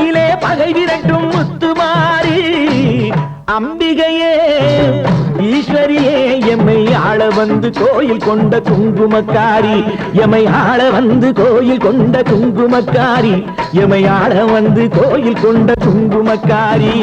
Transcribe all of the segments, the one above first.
ஒரு பகை விரட்டும் முத்துமாரி. அம்பிகையே ஈஸ்வரியே எம்மை ஆள வந்து கோயில் கொண்ட குங்குமக்காரி. எமை ஆள வந்து கோயில் கொண்ட குங்குமக்காரி. எமை ஆள வந்து கோயில் கொண்ட குங்குமக்காரி.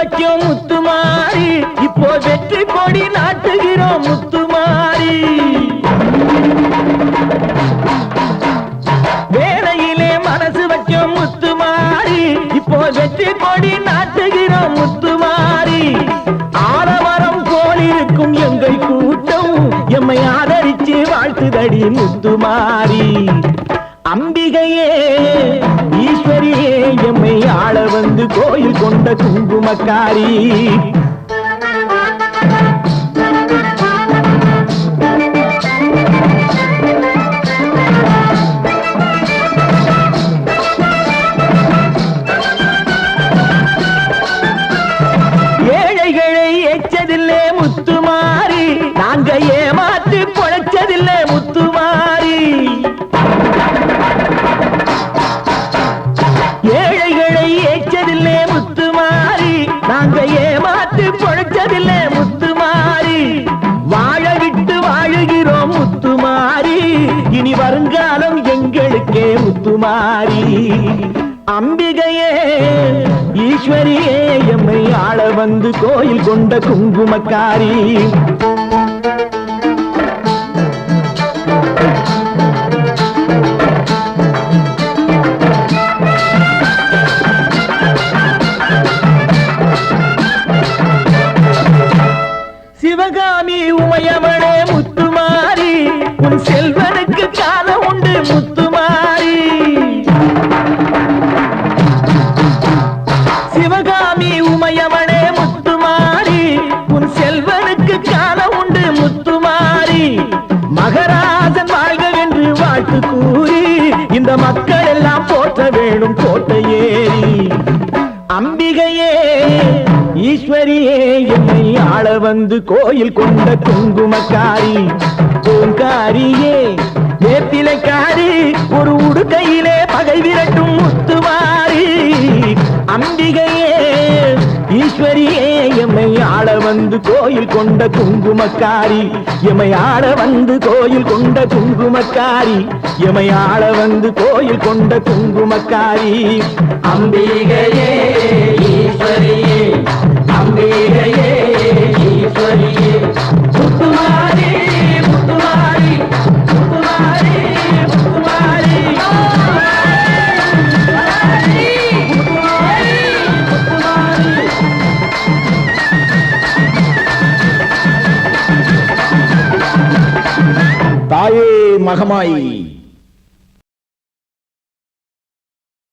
மனசு வைக்கும் முத்துமாரி இப்போ வெற்றி கொடி நாட்டுகிறோம் முத்துமாரி வேலையிலே மனசு வைக்கும் முத்துமாரி இப்போ வெற்றி கொடி நாட்டுகிறோம் முத்துமாரி ஆலமரம் போல் இருக்கும் எங்கள் கூட்டம் எம்மை ஆதரிச்சு வாழ்த்துதடி முத்துமாரி அம்பிகையே ஈஸ்வரியே எம்மை ஆள வந்து கோயில் கொண்ட குடும்பக்காரி ஏழைகளை எச்சதில்லே முத்துமாரி. நாங்க ஏமாத்து அம்பிகையே ஈஸ்வரியே எம்மை ஆள வந்து கோயில் கொண்ட குங்குமக்காரி. சிவகாமி உமையவளே முத்துமாரி உன் செல்வனுக்கு சிவகாமி உமையவனே முத்துமாரி உன் செல்வனுக்கு காலம் உண்டு முத்துமாரி. மகராஜன் வாழ்க என்று வாழ்த்து கூறி இந்த மக்கள் எல்லாம் போற்ற வேணும் கோட்டை அம்பிகையே ஈஸ்வரியே என்னை ஆள வந்து கோயில் கொண்ட குங்குமக்காரி. பூங்காரியே வேப்பிலைக்காரி ஒரு உடுக்கையிலே பகை விரட்டி வந்து கோயில் கொண்ட குங்குமக்காரி. எமையாட வந்து கோயில் கொண்ட குங்குமக்காரி. எமையாட வந்து கோயில் கொண்ட குங்குமக்காரி. அம்பிகையே ஈஸ்வரியே அம்பிகையே. തായേ മഹമായി.